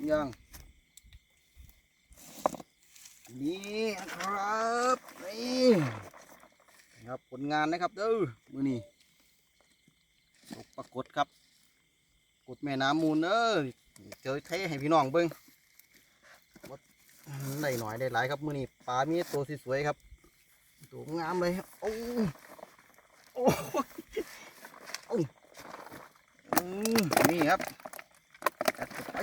มยังนี่นะครับนี่นะครับผลงานนะครับเด้อมือนี้ตกปรากฏครับ กดแม่น้ำมูลเด้อเจอเทให้พี่น้องเบิ้งได้หน่อยได้หลายครับมือนี้ปลามีตัวสวยๆครับตัวงามเลยครับโอ้โอ้โอ้อืมนี่ครับไป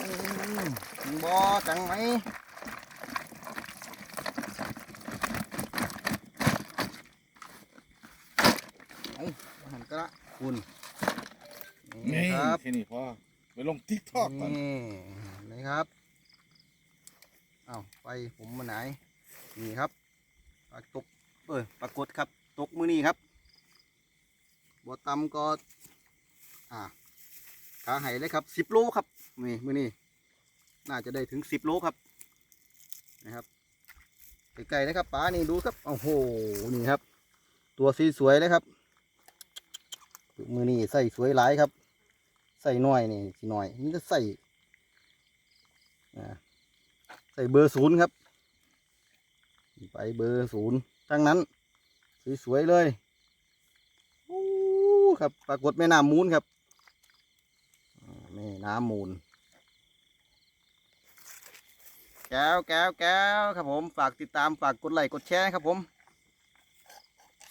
อืม บอจังไหมเอาหันกระคุณนี่นี่ครับที่นี่พอไปลงทิกทอกก่อนนี่นะครับเอาไปผมมาไหน นี่ครับปลาตกเอ้ยปรากฏครับ ตกมือนี่ครับบ่อตำก็ อ่าขาไห้เลยครับสิบโลครับนี่มือนี่ น่าจะได้ถึงสิบโลครับนะครับไกลๆนะครับปลานี่ดูครับโอ้โหนี่ครับ ตัวสีสวยเลยครับมือนี่ใส่สวยหลายครับ ใส่หน่อยนี่สิหน่อยนี่ก็ใส่ใส่เบอร์ศูนย์ครับ ไปเบอร์ศูนย์ทั้งนั้น สวยๆเลยโอ้ครับปรากฏแม่น้ำมูลครับแม่น้ำมูล แก้วแก้วแก้วครับผมฝากติดตามฝากกดไลค์กดแชร์ครับผม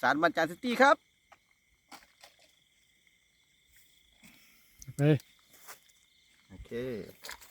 สารบัญจารซิตี้ครับไปโอเคกดปุ่ม